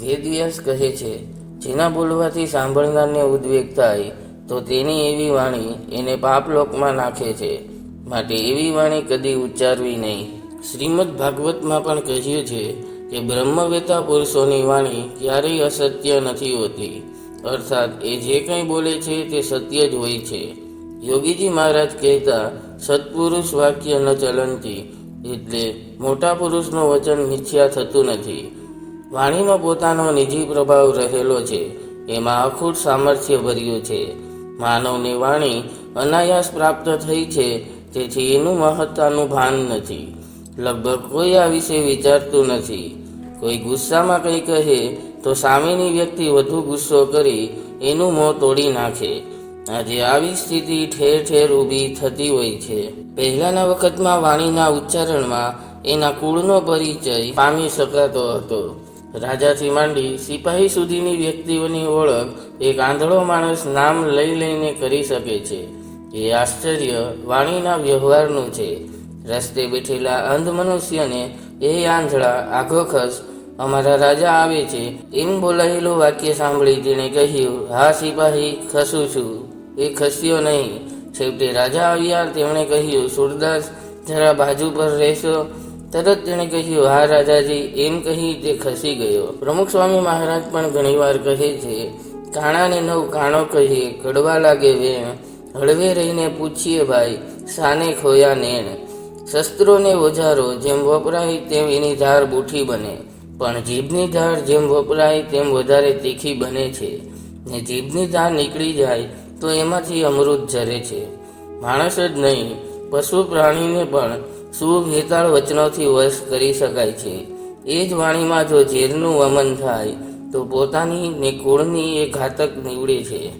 વેદવ્યાસ કહે છે, જેના બોલવાથી સાંભળનારને ઉદ્વેગ થાય, તો તેની એવી વાણી એને પાપલોકમાં નાખે છે. માટે એવી વાણી કદી ઉચ્ચારવી નહીં. શ્રીમદ ભાગવતમાં પણ કહ્યું છે કે, બ્રહ્મવેતા પુરુષોની વાણી ક્યારેય અસત્ય નથી હોતી. અર્થાત, એ જે કંઈ બોલે છે, તે સત્ય જ હોય છે. યોગીજી મહારાજ કહેતા, સત્પુરુષ વાક્ય ન ચલનથી, એટલે મોટા પુરુષનું વચન મિથ્યા થતું નથી. વાણીનો પોતાનો નિજી પ્રભાવ રહેલો છે. એમાં અખૂટ સામર્થ્ય ભર્યું છે. માનવની વાણી અનાયાસ પ્રાપ્ત થઈ છે, તેથી એનું મહત્તાનું ભાન નથી. લગભગ કોઈ આ વિશે વિચારતું નથી. કોઈ ગુસ્સામાં કંઈ કહે, તો સામેની વ્યક્તિ વધુ ગુસ્સો કરી એનું મોં તોડી નાખે. આજે આવી સ્થિતિ ઠેર ઠેર ઊભી થતી હોય છે. પહેલાના વખતમાં વાણીના ઉચ્ચારણમાં એના કુળનો પરિચય પામી શકાતો હતો. રાજાથી માંડી સિપાહી સુધીની વ્યક્તિઓની ઓળખ એક આંધળો માણસ નામ લઈ લઈને કરી શકે છે. એ આશ્ચર્ય વાણીના વ્યવહારનું છે. રસ્તે બેઠેલા અંધ મનુષ્યને એ આંધળા આઘોખસ અમારા રાજા આવે છે. એમ બોલાયેલું વાક્ય સાંભળી તેણે કહ્યું, હા સિપાહી, ખસું છું. એ ખસ્યો નહીં. છેવટે રાજા આવ્યા, તેમણે કહ્યું, સુરદાસ, જરા બાજુ પર રહેશો. તરત તેણે કહ્યું, હા, રાજાજી, એમ કહી તે ખસી ગયો. પ્રમુખ સ્વામી મહારાજ પણ ઘણીવાર કહે છે, કાણાને નવ કાણો કહીએ કડવા લાગે વેણ. હળવે રહીને પૂછીએ, ભાઈ, સાને ખોયા નેણ? શસ્ત્રોને ઓજારો, જેમ વપરાય તેમ એની ધાર બૂઠી બને. પણ જીભની ધાર જેમ વપરાય તેમ વધારે તીખી બને છે. ને જીભની ધાર નીકળી જાય તો એમાંથી અમૃત ઝરે છે. માણસ જ નહીં, પશુ પ્રાણીને પણ શુભ હેતાળ વચનોથી વશ કરી શકાય છે. એ જ વાણીમાં જો ઝેરનું વમન થાય, તો પોતાની ને કુળની એ ઘાતક નીવડે છે.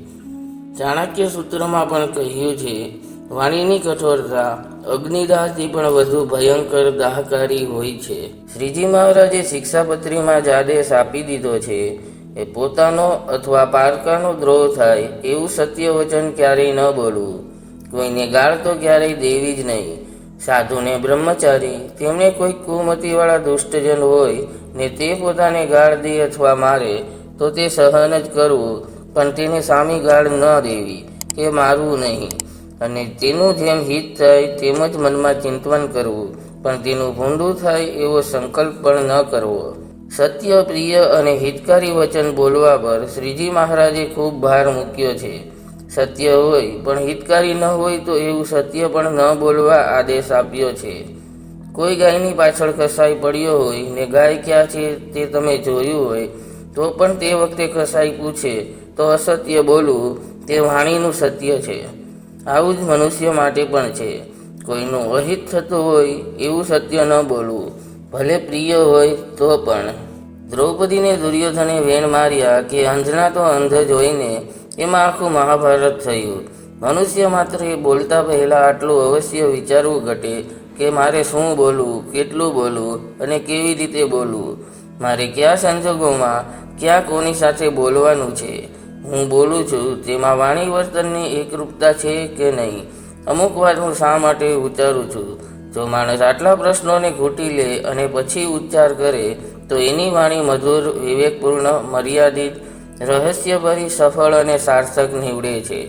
ચાણક્ય સૂત્રમાં પણ કહ્યું છે, વાણીની કઠોરતા અગ્નિદાહથી પણ વધુ ભયંકર દાહકારી હોય છે. શ્રીજી મહારાજે શિક્ષાપત્રીમાં જ આદેશ આપી દીધો છે, એ પોતાનો અથવા પારકાનો દ્રોહ થાય એવું સત્ય વચન ક્યારેય ન બોલવું. કોઈને ગાળ તો ક્યારેય દેવી જ નહીં. સાધુને બ્રહ્મચારી તેમણે કોઈ કુમતીવાળા દુષ્ટજન હોય ને તે પોતાને ગાળ દે અથવા મારે, તો તે સહન જ કરવું પણ તેને સામી ગાળ ન દેવી કે મારવું નહીં. અને તેનું જેમ હિત થાય તેમ જ મનમાં ચિંતવન કરવું, પણ તેનું ભૂંડું થાય એવો સંકલ્પ પણ ન કરવો. સત્ય, પ્રિય અને હિતકારી વચન બોલવા પર શ્રીજી મહારાજે ખૂબ ભાર મૂક્યો છે. સત્ય હોય, પણ હિતકારી ન હોય તો એવું સત્ય પણ ન બોલવા આદેશ આપ્યો છે. કોઈ ગાયની પાછળ કસાઈ પડ્યો હોય ને ગાય ક્યાં છે તે તમે જોયું હોય, તો પણ તે વખતે કસાઈ પૂછે, તો અસત્ય બોલવું તે વાણીનું સત્ય છે. આવું જ મનુષ્ય માટે પણ છે. કોઈનું અહિત થતું હોય એવું સત્ય ન બોલવું, ભલે પ્રિય હોય તો પણ. દ્રૌપદીને દુર્યોધને વેણ માર્યા કે અંધના તો અંધ જોઈને એમાં આખું મહાભારત થયું. મનુષ્ય માત્ર એ બોલતા પહેલાં આટલું અવશ્ય વિચારવું ઘટે કે મારે શું બોલવું, કેટલું બોલવું અને કેવી રીતે બોલવું. મારે કયા સંજોગોમાં ક્યાં કોની સાથે બોલવાનું છે? હું બોલું છું, તેમાં વાણી વર્તનની એકરૂપતા છે કે નહીં? અમુક વાર હું શા માટે ઉચ્ચારું છું? જો માણસ આટલા પ્રશ્નોને ઘૂંટી લે અને પછી ઉચ્ચાર કરે, તો એની વાણી મધુર, વિવેકપૂર્ણ, મર્યાદિત રહસ્યભરી સફળ અને સાર્થક નીવડે છે.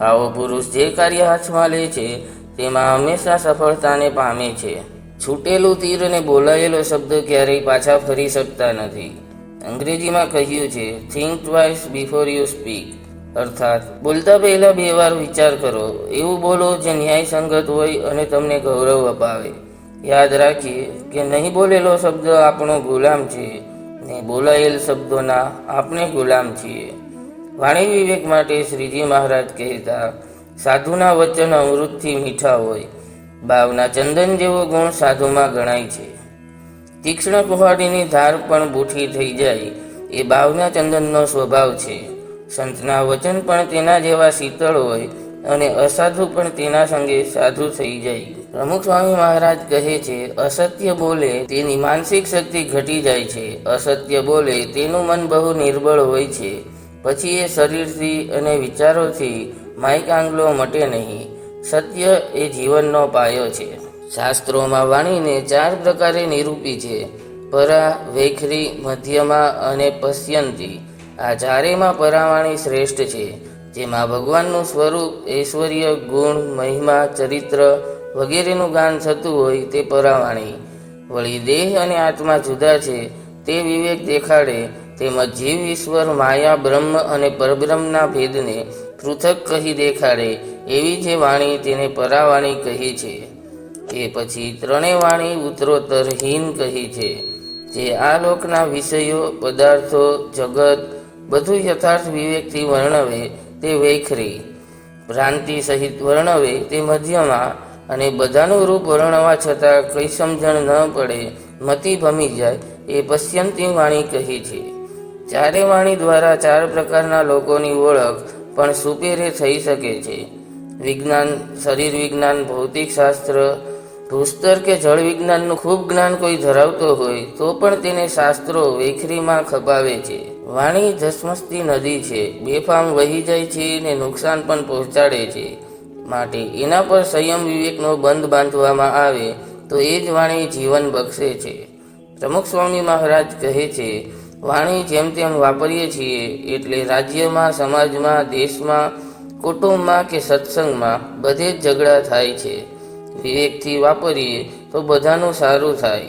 આવો પુરુષ જે કાર્ય હાથમાં લે છે, તેમાં હંમેશા સફળતાને પામે છે. છૂટેલું તીર અને બોલાયેલો શબ્દ ક્યારેય પાછા ફરી શકતા નથી. અંગ્રેજીમાં કહ્યું છે think twice before you speak અર્થાત, બોલતા પહેલા બે વાર વિચાર કરો. એવું બોલો જે ન્યાયસંગત હોય અને તમને ગૌરવ અપાવે. યાદ રાખીએ કે નહીં બોલેલો શબ્દ આપણો ગુલામ છે. ને બોલાયેલ શબ્દોના આપણે ગુલામ છીએ. વાણી વિવેક માટે શ્રીજી મહારાજ કહેતા, સાધુના વચન અમૃતથી મીઠા હોય. બાવના ચંદન જેવો ગુણ સાધુમાં ગણાય છે. તીક્ષ્ણ કુહાડીની ધાર પણ બૂઠી થઈ જાય. એ બાવના ચંદનનો સ્વભાવ છે. સંતના વચન પણ તેના જેવા શીતળ હોય અને અસાધુ પણ તેના સંગે સાધુ થઈ જાય. પ્રમુખ સ્વામી મહારાજ કહે છે, અસત્ય બોલે તેની માનસિક શક્તિ ઘટી જાય છે. અસત્ય બોલે તેનું મન બહુ નિર્બળ હોય છે. પછી એ શરીરથી અને વિચારોથી માઇક આંગલો મટે નહીં. સત્ય એ જીવનનો પાયો છે. શાસ્ત્રોમાં વાણીને ચાર પ્રકારે નિરૂપી છે. પરા, વેખરી, મધ્યમાં અને પશ્યંતી. આ ચારેમાં પરાવાણી શ્રેષ્ઠ છે. જેમાં ભગવાનનું સ્વરૂપ ઐશ્વર્ય, ગુણ, મહિમા, ચરિત્ર વગેરેનું ગાન થતું હોય તે પરાવાણી. વળી દેહ અને આત્મા જુદા છે તે વિવેક દેખાડે તેમજ જીવ ઈશ્વર, માયા, બ્રહ્મ અને પરબ્રહ્મના ભેદને પૃથક કહી દેખાડે એવી જે વાણી તેને પરાવાણી કહી છે. કે પછી ત્રણેય વાણી ઉત્તરોત્તર હીન કહી છે. જે આ લોકના વિષયો, પદાર્થો, જગત બધું યથાર્થ વિવેકથી વર્ણવે તે વૈખરી. ભ્રાંતિ સહિત વર્ણવે તે મધ્યમાં અને બધાનું રૂપ વર્ણવા છતાં કઈ સમજણ ન પડે, મતિ ભમી જાય, એ પશ્યંતી વાણી કહી છે. ચારે વાણી દ્વારા ચાર પ્રકારના લોકોની ઓળખ પણ સુપેરે થઈ શકે છે. વિજ્ઞાન, શરીર વિજ્ઞાન, ભૌતિક શાસ્ત્ર, ભૂસ્તર કે જળ વિજ્ઞાનનું ખૂબ જ્ઞાન કોઈ ધરાવતો હોય, તો પણ તેને શાસ્ત્રો વેખરીમાં ખપાવે છે. વાણી ધસમસતી નદી છે, બેફામ વહી જાય છે ને નુકસાન પણ પહોંચાડે છે. માટે એના પર સંયમ વિવેકનો બંધ બાંધવામાં આવે, તો એ જ વાણી જીવન બક્ષે છે. પ્રમુખ સ્વામી મહારાજ કહે છે, વાણી જેમ તેમ વાપરીએ છીએ, એટલે રાજ્યમાં, સમાજમાં, દેશમાં, કુટુંબમાં કે સત્સંગમાં બધે જ ઝઘડા થાય છે. વિવેકથી વાપરીએ તો બધાનું સારું થાય.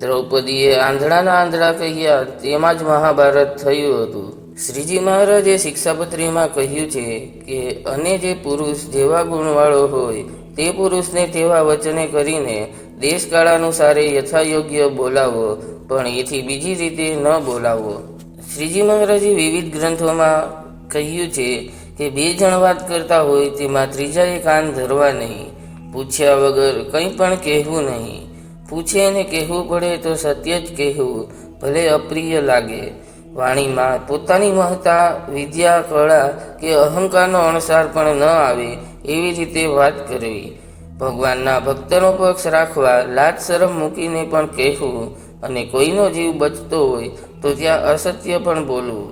દ્રૌપદીએ આંધળાના આંધળા કહ્યા, તેમાં જ મહાભારત થયું હતું. શ્રીજી મહારાજે શિક્ષાપત્રીમાં કહ્યું છે કે અને જે પુરુષ જેવા ગુણવાળો હોય, તે પુરુષને તેવા વચને કરીને દેશકાળ અનુસારે યથાયોગ્ય બોલાવો, પણ એથી બીજી રીતે ન બોલાવો. શ્રીજી મહારાજે વિવિધ ગ્રંથોમાં કહ્યું છે કે બે જણ વાત કરતા હોય, તેમાં ત્રીજાએ કાન ધરવા નહીં, પૂછ્યા વગર કંઈ પણ કહેવું નહીં. પૂછે અને કહેવું પડે તો સત્ય જ કહેવું, ભલે અપ્રિય લાગે. વાણીમાં પોતાની મહતા વિદ્યા, કળા કે અહંકારનો અણસાર પણ ન આવે એવી રીતે વાત કરવી. ભગવાનના ભક્તનો પક્ષ રાખવા લાજ શરમ મૂકીને પણ કહેવું અને કોઈનો જીવ બચતો હોય તો ત્યાં અસત્ય પણ બોલવું.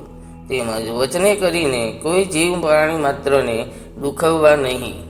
તેમજ વચને કરીને કોઈ જીવ પ્રાણી માત્રને દુખવવા નહીં.